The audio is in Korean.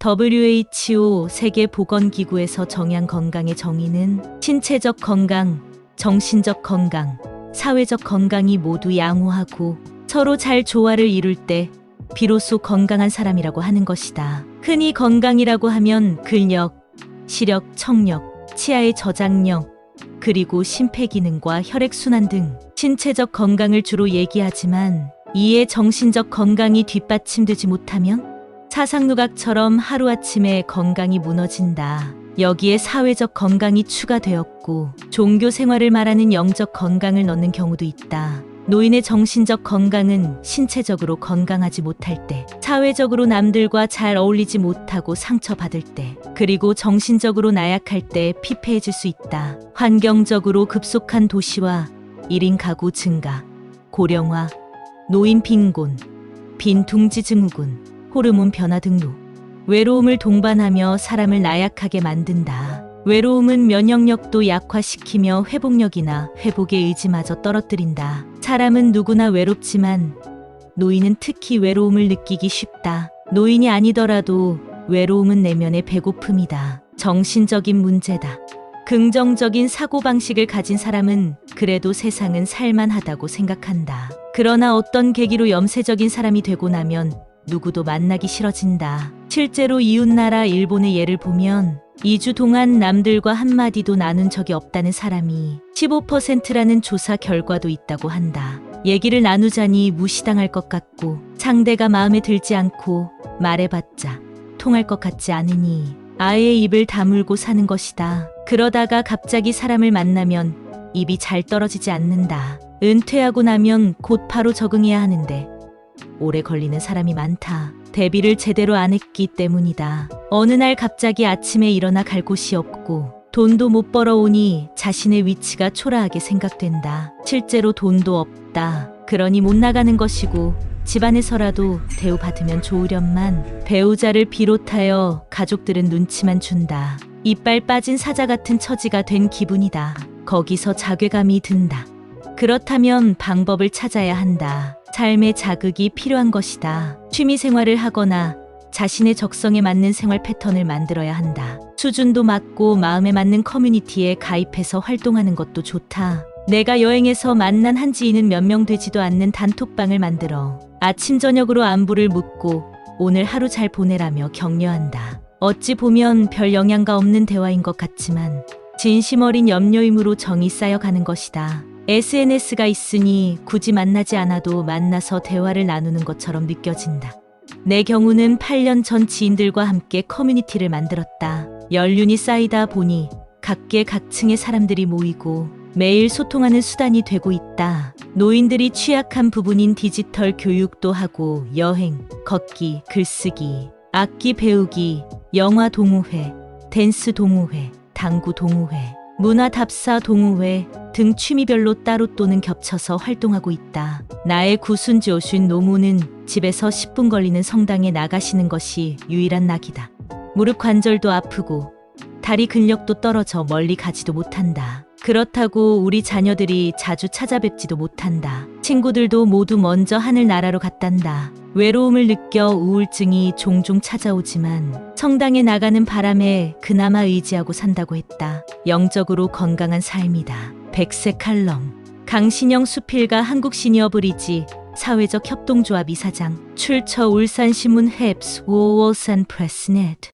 WHO 세계보건기구에서 정의한 건강의 정의는 신체적 건강, 정신적 건강, 사회적 건강이 모두 양호하고 서로 잘 조화를 이룰 때 비로소 건강한 사람이라고 하는 것이다. 흔히 건강이라고 하면 근력, 시력, 청력, 치아의 저장력, 그리고 심폐기능과 혈액순환 등 신체적 건강을 주로 얘기하지만 이에 정신적 건강이 뒷받침되지 못하면 사상누각처럼 하루아침에 건강이 무너진다. 여기에 사회적 건강이 추가되었고 종교 생활을 말하는 영적 건강을 넣는 경우도 있다. 노인의 정신적 건강은 신체적으로 건강하지 못할 때, 사회적으로 남들과 잘 어울리지 못하고 상처받을 때, 그리고 정신적으로 나약할 때 피폐해질 수 있다. 환경적으로 급속한 도시와 1인 가구 증가, 고령화, 노인 빈곤, 빈둥지 증후군, 호르몬 변화 등로 외로움을 동반하며 사람을 나약하게 만든다. 외로움은 면역력도 약화시키며 회복력이나 회복의 의지마저 떨어뜨린다. 사람은 누구나 외롭지만 노인은 특히 외로움을 느끼기 쉽다. 노인이 아니더라도 외로움은 내면의 배고픔이다. 정신적인 문제다. 긍정적인 사고방식을 가진 사람은 그래도 세상은 살만하다고 생각한다. 그러나 어떤 계기로 염세적인 사람이 되고 나면 누구도 만나기 싫어진다. 실제로 이웃나라 일본의 예를 보면 2주 동안 남들과 한마디도 나눈 적이 없다는 사람이 15%라는 조사 결과도 있다고 한다. 얘기를 나누자니 무시당할 것 같고 상대가 마음에 들지 않고 말해봤자 통할 것 같지 않으니 아예 입을 다물고 사는 것이다. 그러다가 갑자기 사람을 만나면 입이 잘 떨어지지 않는다. 은퇴하고 나면 곧 바로 적응해야 하는데 오래 걸리는 사람이 많다. 대비를 제대로 안 했기 때문이다. 어느 날 갑자기 아침에 일어나 갈 곳이 없고 돈도 못 벌어오니 자신의 위치가 초라하게 생각된다. 실제로 돈도 없다. 그러니 못 나가는 것이고 집안에서라도 대우받으면 좋으련만 배우자를 비롯하여 가족들은 눈치만 준다. 이빨 빠진 사자 같은 처지가 된 기분이다. 거기서 자괴감이 든다. 그렇다면 방법을 찾아야 한다. 삶의 자극이 필요한 것이다. 취미 생활을 하거나 자신의 적성에 맞는 생활 패턴을 만들어야 한다. 수준도 맞고 마음에 맞는 커뮤니티에 가입해서 활동하는 것도 좋다. 내가 여행에서 만난 한 지인은 몇 명 되지도 않는 단톡방을 만들어 아침 저녁으로 안부를 묻고 오늘 하루 잘 보내라며 격려한다. 어찌 보면 별 영향가 없는 대화인 것 같지만 진심 어린 염려임으로 정이 쌓여가는 것이다. SNS가 있으니 굳이 만나지 않아도 만나서 대화를 나누는 것처럼 느껴진다. 내 경우는 8년 전 지인들과 함께 커뮤니티를 만들었다. 연륜이 쌓이다 보니 각계 각층의 사람들이 모이고 매일 소통하는 수단이 되고 있다. 노인들이 취약한 부분인 디지털 교육도 하고 여행, 걷기, 글쓰기, 악기 배우기, 영화 동호회, 댄스 동호회, 당구 동호회, 문화 답사 동호회 등 취미별로 따로 또는 겹쳐서 활동하고 있다. 나의 구순지 오신 노무는 집에서 10분 걸리는 성당에 나가시는 것이 유일한 낙이다. 무릎 관절도 아프고 다리 근력도 떨어져 멀리 가지도 못한다. 그렇다고 우리 자녀들이 자주 찾아뵙지도 못한다. 친구들도 모두 먼저 하늘나라로 갔단다. 외로움을 느껴 우울증이 종종 찾아오지만 성당에 나가는 바람에 그나마 의지하고 산다고 했다. 영적으로 건강한 삶이다. 백색 칼럼. 강신영 수필가 한국 시니어 브리지 사회적 협동조합 이사장 출처 울산신문 헵스 5월산 프레스넷